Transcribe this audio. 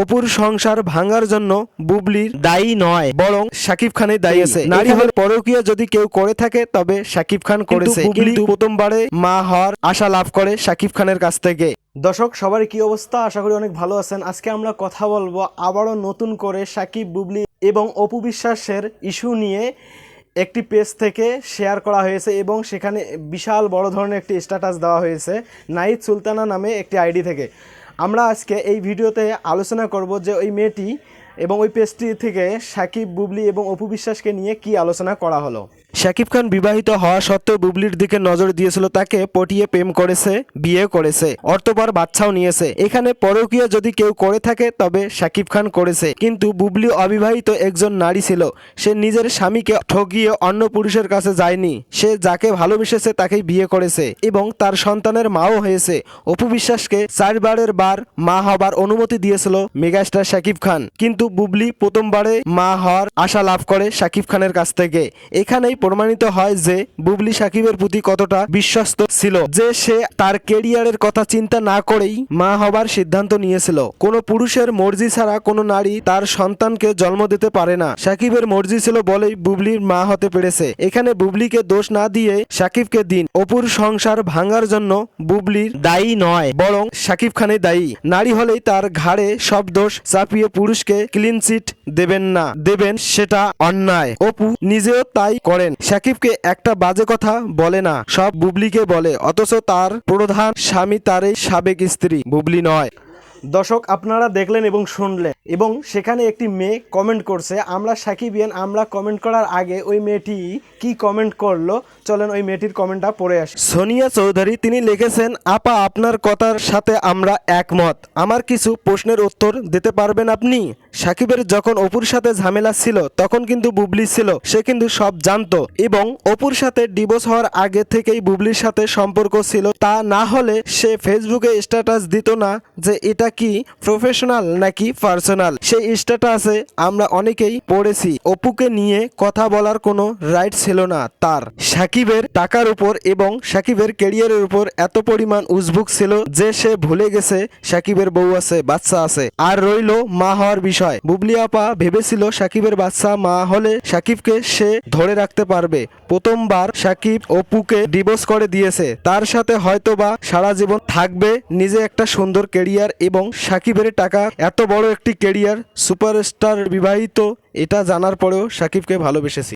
অপুর সংসার ভাঙার জন্য বুবলির দায়ী নয় বরং শাকিব খানের দায়ী আছে। নারী হলে পরকীয়া যদি কেউ করে থাকে তবে শাকিব খান করেছে। বুবলি প্রথমবারে মা হওয়ার আশা লাভ করে শাকিব খানের কাছ থেকে। দর্শক সবার কি অবস্থা? আশা করি অনেক ভালো আছেন। আজকে আমরা কথা বলব আবারও নতুন করে সাকিব বুবলি এবং অপু বিশ্বাসের ইস্যু নিয়ে একটি পেজ থেকে শেয়ার করা হয়েছে এবং সেখানে বিশাল বড় ধরনের একটি স্ট্যাটাস দেওয়া হয়েছে নাইট সুলতানা নামে একটি আইডি থেকে। আমরা আজকে এই ভিডিওতে আলোচনা করব যে ওই মেয়েটি এবং ওই পেজটি থেকে সাকিব, বুবলি এবং অপু বিশ্বাসকে নিয়ে কি আলোচনা করা হলো। শাকিব খান বিবাহিত হওয়া সত্ত্বেও বুবলির দিকে নজর দিয়েছিল তাকে, পটিয়ে প্রেম করেছে বিয়ে করেছে, অর্থবার বাচ্চাও নিয়েছে। এখানে পরকীয়া যদি কেউ করে থাকে, তবে শাকিব খান করেছে। কিন্তু বুবলি অবিবাহিত একজন নারী ছিল। সে নিজের স্বামীকে ঠগিয়ে অন্য পুরুষের কাছে যায়নি। সে যাকে ভালোবেসেছে তাকেই বিয়ে করেছে এবং তার সন্তানের মাও হয়েছে। অপু বিশ্বাসকে চারবারের বার মা হবার অনুমতি দিয়েছিল মেগাস্টার শাকিব খান। কিন্তু বুবলি প্রথমবারে মা হওয়ার আশা লাভ করে শাকিব খানের কাছ থেকে। এখানেই প্রমাণিত হয় যে বুবলি সাকিবের প্রতি কতটা বিশ্বস্ত ছিল, যে সে তার কেরিয়ারের কথা চিন্তা না করেই মা হবার সিদ্ধান্ত নিয়েছিল। কোনো পুরুষের মর্জি ছাড়া কোনো নারী তার সন্তানকে জন্ম দিতে পারে না। সাকিবের মর্জি ছিল বলেই বুবলির মা হতে পেরেছে। এখানে বুবলিকে দোষ না দিয়ে সাকিবকে দিন। অপুর সংসার ভাঙার জন্য বুবলির দায়ী নয়, বরং সাকিব খানে দায়ী। নারী হলেই তার ঘাড়ে সব দোষ চাপিয়ে পুরুষকে ক্লিন চিট দেবেন না। দেবেন সেটা অন্যায়। অপু নিজেও তাই করেন। সাকিবকে একটা বাজে কথা বলে না সব বুবলিকে বলে অথচ তার প্রধান স্বামী তারই সাবেক স্ত্রী বুবলি নয়। দর্শক আপনারা দেখলেন এবং শুনলেন এবং সেখানে একটি মেয়ে কমেন্ট করছে আমরা সাকিবিয়ান আমরা কমেন্ট করার আগে ওই মেয়েটি কি কমেন্ট করল? চলেন ওই মেয়েটির কমেন্টটা পড়ে আসি। সোনিয়া চৌধুরী তিনি লিখেছেন আপা আপনার কথার সাথে আমরা একমত। আমার কিছু প্রশ্নের উত্তর দিতে পারবেন আপনি? সাকিবের যখন অপুর সাথে ঝামেলা ছিল, তখন কিন্তু বুবলি ছিল। সে কিন্তু সব জানতো। এবং অপুর সাথে ডিভোর্স হওয়ার আগে থেকেই বুবলির সাথে সম্পর্ক ছিল। তা না হলে সে ফেসবুকে স্ট্যাটাস দিত না যে এটা কি প্রফেশনাল নাকি পার্সোনাল। সেই স্ট্যাটাসে আমরা অনেকেই পড়েছি, অপুকে নিয়ে কথা বলার কোনো রাইট ছিল না তার। সাকিবের টাকার উপর এবং সাকিবের কেরিয়ারের উপর এত পরিমাণ উজবুক ছিল যে সে ভুলে গেছে সাকিবের বউ আছে, বাচ্চা আছে। আর রইল মা হওয়ার বিষয়। বুবলি আপা ভেবেছিল সাকিবের বাচ্চা মা হলে সাকিবকে সে ধরে রাখতে পারবে। প্রথমবার সাকিব অপুকে ডিভোর্স করে দিয়েছে। তার সাথে হয়তোবা সারা জীবন থাকবে নিজে একটা সুন্দর কেরিয়ার এবং সাকিবের টাকা, এত বড় একটি কেরিয়ার সুপারস্টার বিবাহিত, এটা জানার পরেও সাকিবকে ভালোবেসেছি।